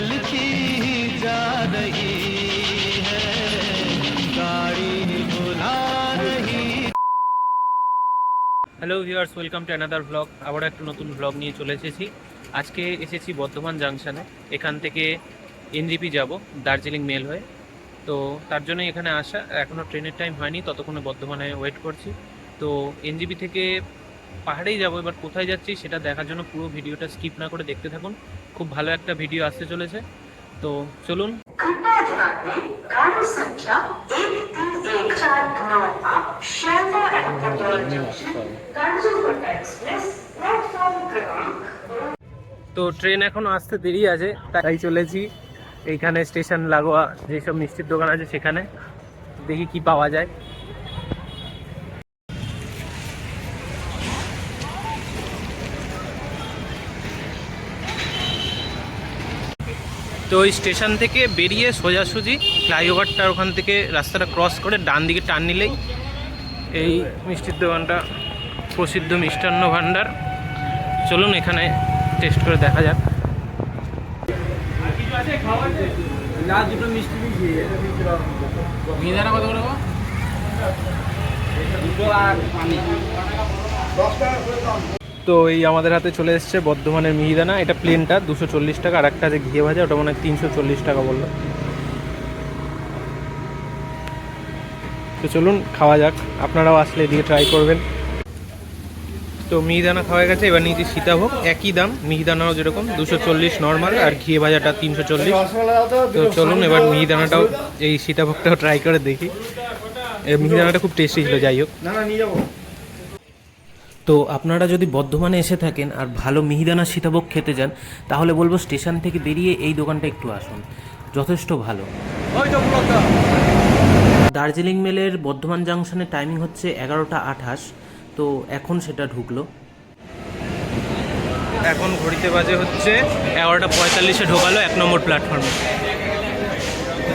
चलती ही जा रही है गाड़ी बुला रही hello viewers welcome to another blog আবার একটা নতুন ব্লগ নিয়ে চলে এসেছি আজকে এসেছি বর্ধমান জাংশনে এখান থেকে এনজিপি যাব দার্জিলিং মেল হয়ে তো তার জন্য এখানে আসা এখনও ট্রেনের টাইম হয়নি ততক্ষণে বর্ধমানে ওয়েট করছি তো এনজিপি থেকে পাহাড়েই যাব, এবার কোথায় যাচ্ছি সেটা দেখার জন্য পুরো ভিডিওটা স্কিপ না করে দেখতে থাকুন। খুব ভালো একটা ভিডিও আসতে চলেছে। তো চলুন। তো ট্রেন এখন আসতে দেরি আছে, তাই চলেছি। এইখানে স্টেশন লাগোয়া, যেসব মিষ্টির দোকান আছে সেখানে। দেখি কি পাওয়া যায়। তো ওই স্টেশন থেকে বেরিয়ে সোজাসুজি ফ্লাইওভারটার ওখান থেকে রাস্তাটা ক্রস করে ডান দিকে টান নিলেই এই মিষ্টির দোকানটা প্রসিদ্ধ মিষ্টান্ন ভাণ্ডার। চলুন এখানে টেস্ট করে দেখা যাক। তো এই আমাদের হাতে চলে এসেছে বর্ধমানের মিহিদানা। এটা প্লেনটা দুশো চল্লিশ টাকা। আর একটা আছে ঘিয়ে ভাজা, ওটা মনে হয় তিনশো চল্লিশ টাকা বলল। তো চলুন, খাওয়া যাক। আপনারাও আসলে এদিকে ট্রাই করবেন। তো মিহিদানা খাওয়া গেছে। এবার নিয়েছি সীতাভোগ। একই দাম, মিহিদানাও যেরকম, দুশো চল্লিশ নর্মাল আর ঘিয়ে ভাজাটা তিনশো চল্লিশ। তো চলুন, এবার মিহিদানাটাও, এই সীতাভোগটাও ট্রাই করে দেখি। মিহিদানাটা খুব টেস্টি ছিল, যাই হোক। তো আপনারা যদি বর্ধমানে এসে থাকেন আর ভালো মিহিদানা সীতাভোগ খেতে যান, তাহলে বলব স্টেশন থেকে বেরিয়ে এই দোকানটা একটু আসুন। যথেষ্ট ভালো। দার্জিলিং মেলের বর্ধমান জাংশনের টাইমিং হচ্ছে এগারোটা আঠাশ, তো এখন সেটা ঢুকলো। এখন ঘড়িতে বাজে হচ্ছে এগারোটা পঁয়তাল্লিশে ঢোকালো এক নম্বর প্ল্যাটফর্মে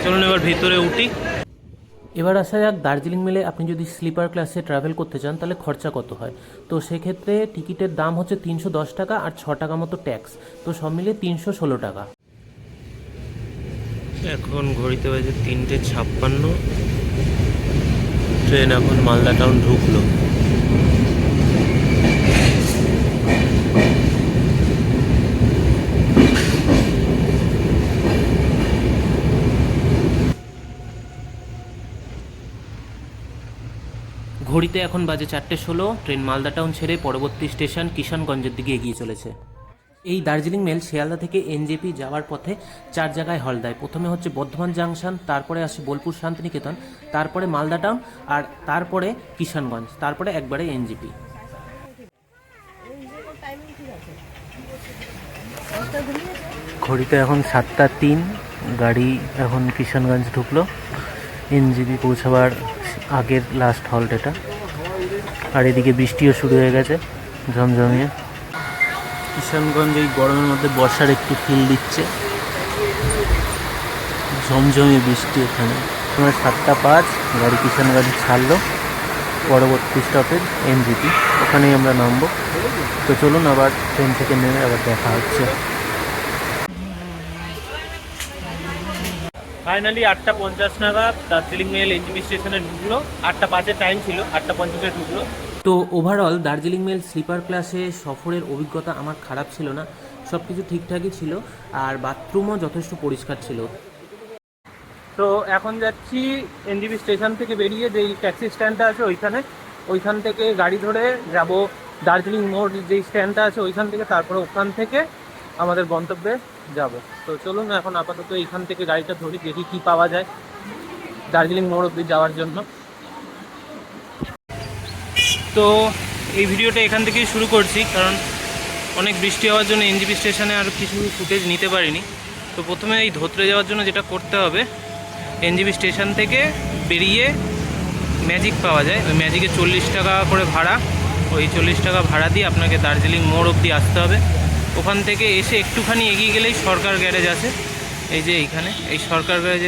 চলুন এবার ভিতরে উঠি। এবার আসা যাক, দার্জিলিং মেলে আপনি যদি স্লিপার ক্লাসে ট্রাভেল করতে চান, তাহলে খরচা কত হয়? তো সেক্ষেত্রে টিকিটের দাম হচ্ছে তিনশো দশ টাকা আর ছ টাকা মতো ট্যাক্স তো সব মিলে তিনশো ষোলো টাকা। এখন ঘড়িতে বাজে তিনটে ছাপ্পান্ন। ট্রেন এখন মালদা টাউন ঢুকলো। ঘড়িতে এখন বাজে চারটে ষোলো, ট্রেন মালদা টাউন ছেড়ে পরবর্তী স্টেশন কিষানগঞ্জের দিকে এগিয়ে চলেছে। এই দার্জিলিং মেল শিয়ালদা থেকে এনজেপি যাওয়ার পথে চার জায়গায় হল দেয়। প্রথমে হচ্ছে বর্ধমান জাংশন, তারপরে আসে বোলপুর শান্তিনিকেতন, তারপরে মালদা টাউন আর তারপরে কিষানগঞ্জ, তারপরে একবারে এনজেপি। ঘড়িতে এখন সাতটা তিন, গাড়ি এখন কিষানগঞ্জ ঢুকলো। এনজিবি পৌঁছাবার আগের লাস্ট হল্ট এটা। আর এদিকে বৃষ্টিও শুরু হয়ে গেছে ঝমঝমিয়ে। কিষানগঞ্জ এই গরমের মধ্যে বর্ষার একটু ফিল দিচ্ছে। ঝমঝমিয়ে বৃষ্টি এখানে। তোমার সাতটা পাঁচ গাড়ি কিষানগঞ্জ ছাড়লো। পরবর্তী স্টপেজ এনজিপি ওখানেই আমরা নামবো। তো চলুন আবার ট্রেন থেকে নেমে আবার দেখা হচ্ছে। ফাইনালি আটটা পঞ্চাশ নাগাদ দার্জিলিং মেল এনজিপি স্টেশনে ঢুকলো। আটটা পাঁচের টাইম ছিল আটটা পঞ্চাশে ঢুকলো। তো ওভারঅল দার্জিলিং মেল স্লিপার ক্লাসে সফরের অভিজ্ঞতা আমার খারাপ ছিল না। সব কিছু ঠিকঠাকই ছিল আর বাথরুমও যথেষ্ট পরিষ্কার ছিল। তো এখন যাচ্ছি এনজিপি স্টেশন থেকে বেরিয়ে যেই ট্যাক্সি স্ট্যান্ডটা আছে ওইখানে। ওইখান থেকে গাড়ি ধরে যাব দার্জিলিং মোড় যেই স্ট্যান্ডটা আছে ওইখান থেকে তারপরে ওখান থেকে আমাদের গন্তব্যে যাব। তো চলুন এখন আপাতত এইখান থেকে গাড়িটা ধরি, দেখি কি পাওয়া যায় দার্জিলিং মোড় অব্দি যাওয়ার জন্য। তো এই ভিডিওটা এখান থেকেই শুরু করছি, কারণ অনেক বৃষ্টি হওয়ার জন্য এনজিপি স্টেশনে আর কিছু ফুটেজ নিতে পারিনি। তো প্রথমে এই ধোত্রে যাওয়ার জন্য যেটা করতে হবে, এনজিপি স্টেশন থেকে বেরিয়ে ম্যাজিক পাওয়া যায়। ওই ম্যাজিকে চল্লিশ টাকা করে ভাড়া, ওই চল্লিশ টাকা ভাড়া দিয়ে আপনাকে দার্জিলিং মোড় অবধি আসতে হবে। ওখান থেকে এসে একটুখানি এগিয়ে গেলেই সরকার গ্যারেজ আছে। এই যে এইখানে, এই সরকার গ্যারেজে